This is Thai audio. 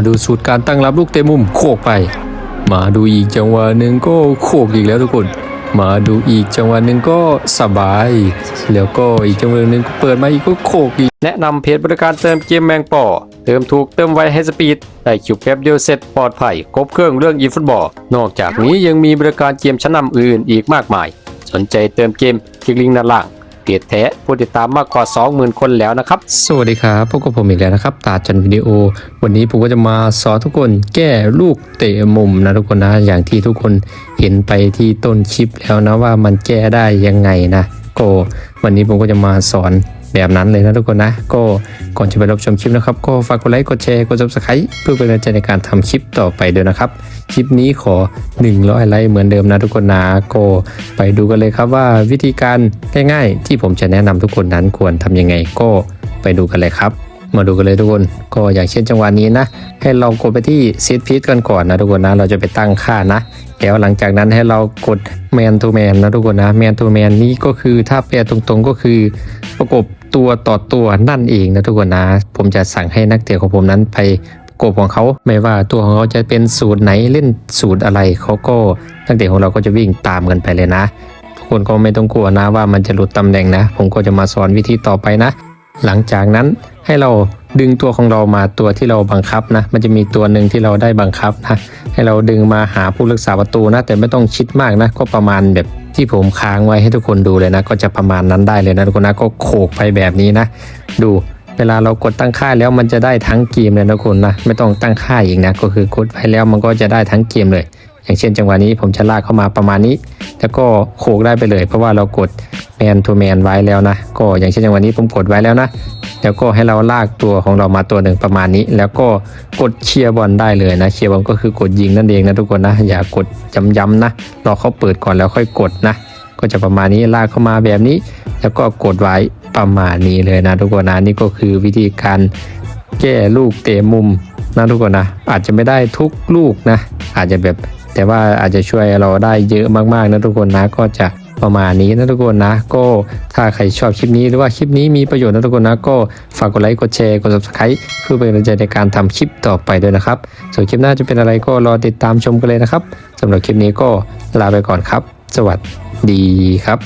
มาดูสูตรการตั้งรับลูกเตะมุมโคกไป มาดูอีกจังหวะหนึ่งก็โคกอีกแล้วทุกคน มาดูอีกจังหวะหนึ่งก็สบาย แล้วก็อีกจังหวะหนึ่งก็เปิดมาอีกก็โคกอีก แนะนำเพจบริการเติมเกมแมงป่อเติมถูกเติมไวให้สปีดได้คิวแป๊บเดียวเสร็จปลอดภัยครบเครื่องเรื่องอีฟุตบอล นอกจากนี้ยังมีบริการเกมชั้นนำอื่นอีกมากมาย สนใจเติมเกมคลิกลิงก์ด้านล่าง เพจแท้ผู้ติดตามมากกว่า 20,000 คนแล้วนะครับ สวัสดีครับพบกับผมอีกแล้วนะครับ ตาจันวิดีโอ วันนี้ผมก็จะมาสอนทุกคนแก้ลูกเตะมุมนะทุกคนนะอย่างที่ทุกคนเห็นไปที่ต้นคลิปแล้วนะว่ามันแก้ได้ยังไงนะก็ วันนี้ผมก็จะมาสอนแบบนั้นเลยนะทุกคนนะ ก็ก่อนจะไปรับชมคลิปนะครับ ก็ฝากกดไลค์กดแชร์กด subscribe เพื่อเป็นกำลังใจในการทำคลิปต่อไปด้วยนะครับ คลิปนี้ขอ 100ไลค์เหมือนเดิมนะทุกคนนะก็ไปดูกันเลยครับว่าวิธีการง่าย ๆ ที่ผมจะแนะนำทุกคนนั้นควรทำยังไงก็ไปดูกันเลยครับ มาดูกันเลยทุกคน ก็อย่างเช่นจังหวะนี้นะ ให้เรากดไปที่เซตพีทกันก่อนนะทุกคนนะ เราจะไปตั้งค่านะ แล้วหลังจากนั้นให้เรากดแมนทูแมนนะทุกคนนะแมนทูแมนนี้ก็คือถ้าแปลตรงๆก็คือประกบตัวต่อตัวนั่นเองนะทุกคนนะ ผมจะสั่งให้นักเตะของผมนั้นไปประกบของเขาไม่ว่าตัวของเขาจะเป็นสูตรไหนเล่นสูตรอะไรเขาก็นักเตะของเราก็จะวิ่งตามกันไปเลยนะ ทุกคนก็ไม่ต้องกลัวนะว่ามันจะหลุดตำแหน่งนะ ผมก็จะมาสอนวิธีต่อไปนะ หลังจากนั้นให้เรา ดึงตัวของเรามาตัวที่เราบังคับนะ มันจะมีตัวหนึ่งที่เราได้บังคับนะให้เราดึงมาหาผู้รักษาประตูนะ แต่ไม่ต้องชิดมากนะ ก็ประมาณแบบที่ผมค้างไว้ให้ทุกคนดูเลยนะ ก็จะประมาณนั้นได้เลยนะทุกคนนะก็โขกไปแบบนี้นะ ดูเวลาเรากดตั้งค่าแล้วมันจะได้ทั้งเกมเลยนะทุกคนนะไม่ต้องตั้งค่าอีกนะก็คือกดไปแล้วมันก็จะได้ทั้งเกมเลย อย่างเช่นจังหวะนี้ผมจะลากเข้ามาประมาณนี้ แล้วก็โขกได้ไปเลย เพราะว่าเรากดแมนทูแมนไว้แล้วนะ ก็อย่างเช่นจังหวะนี้ผมกดไว้แล้วนะ แล้วก็ให้เราลากตัวของเรามาตัวหนึ่งประมาณนี้ แล้วก็กดเคลียร์บอลได้เลยนะเคลียร์บอลก็คือกดยิงนั่นเองนะทุกคนนะ อย่ากดย้ำๆนะรอเขาเปิดก่อนแล้วค่อยกดนะ ก็จะประมาณนี้ลากเข้ามาแบบนี้ แล้วก็กดไว้ประมาณนี้เลยนะทุกคนนะนี่ก็คือวิธีการแก้ลูกเตะมุมนะทุกคนนะ อาจจะไม่ได้ทุกลูกนะ อาจจะแบบแต่ว่าอาจจะช่วยเราได้เยอะมากๆนะทุกคนนะก็จะ ประมาณนี้นะทุกคนนะ ก็ถ้าใครชอบคลิปนี้หรือว่าคลิปนี้มีประโยชน์นะทุกคนนะก็ฝากกดไลค์กดแชร์กด subscribe เพื่อเป็นกำลังใจในการทำคลิปต่อไปด้วยนะครับ ส่วนคลิปหน้าจะเป็นอะไรก็รอติดตามชมกันเลยนะครับสำหรับคลิปนี้ก็ลาไปก่อนครับ สวัสดีครับ